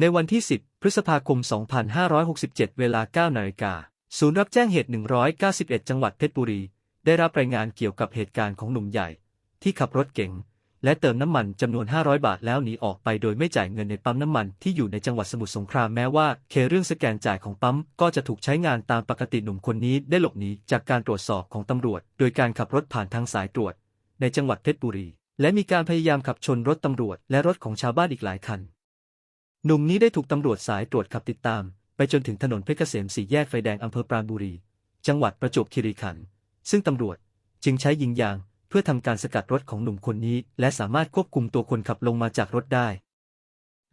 ในวันที่ 10 พฤษภาคม 2567 เวลา 9 นาฬิกา ศูนย์รับแจ้งเหตุ 191 จังหวัดเพชรบุรี ได้รับรายงานเกี่ยวกับเหตุการณ์ของหนุ่มใหญ่ ที่ขับรถเก๋งและเติมน้ำมันจำนวน 500 บาทแล้วหนีออกไปโดยไม่จ่ายเงินในปั๊มน้ำมันที่อยู่ในจังหวัดสมุทรสงครามแม้ว่าเคเรื่องสแกนจ่ายของปั๊มก็จะถูกใช้งานตามปกติหนุ่มคนนี้ได้หลบหนีจากการตรวจสอบของตำรวจ โดยการขับรถผ่านทางสายตรวจ ในจังหวัดเพชรบุรี และมีการพยายามขับชนรถตำรวจและรถของชาวบ้านอีกหลายคัน หนุ่มนี้ได้ถูกตำรวจสายตรวจขับติดตาม ไปจนถึงถนนเพชรเกษมสี่แยกไฟแดงอำเภอปราณบุรี จังหวัดประจวบคีรีขันธ์ซึ่งตำรวจจึงใช้ยิงยางเพื่อทำการสกัดรถของหนุ่มคนนี้ และสามารถควบคุมตัวคนขับลงมาจากรถได้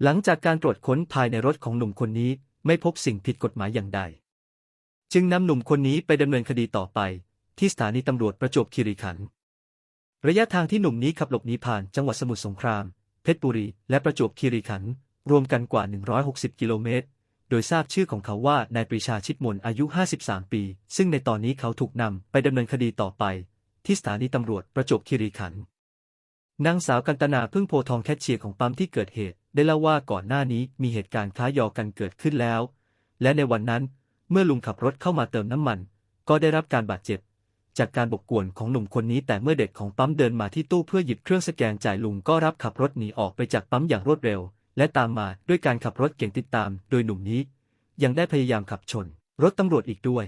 หลังจากการตรวจค้นภายในรถของหนุ่มคนนี้ไม่พบสิ่งผิดกฎหมายอย่างใด จึงนำหนุ่มคนนี้ไปดำเนินคดีต่อไป ที่สถานีตำรวจประจวบคีรีขันธ์ระยะทางที่หนุ่มนี้ขับหลบหนีผ่านจังหวัดสมุทรสงคราม เพชรบุรี และประจวบคีรีขันธ์ รวมกันกว่า 160 กิโลเมตร โดยทราบชื่อของเขาว่านายปรีชาชิดมนอายุ 53 ปี ซึ่งในตอนนี้เขาถูกนำไปดำเนินคดีต่อไป ที่สถานีตำรวจประจวบคีรีขันธ์นางสาวกันตนาพึ่งโพทองแคชเชียร์ของปั๊มที่เกิดเหตุ ได้เล่าว่าก่อนหน้านี้มีเหตุการณ์ค้ายยอกันเกิดขึ้นแล้ว และในวันนั้นเมื่อลุงขับรถเข้ามาเติมน้ำมัน ก็ได้รับการบาดเจ็บ จากการบกกวนของหนุ่มคนนี้แต่เมื่อเด็กของปั๊มเดินมาที่ตู้เพื่อหยิบเครื่องสแกนจ่ายลุงก็รับขับรถหนีออกไปจากปั๊มอย่างรวดเร็ว และตามมาด้วยการขับรถเก่งติดตาม โดยหนุ่มนี้ยังได้พยายามขับชน รถตำรวจอีกด้วย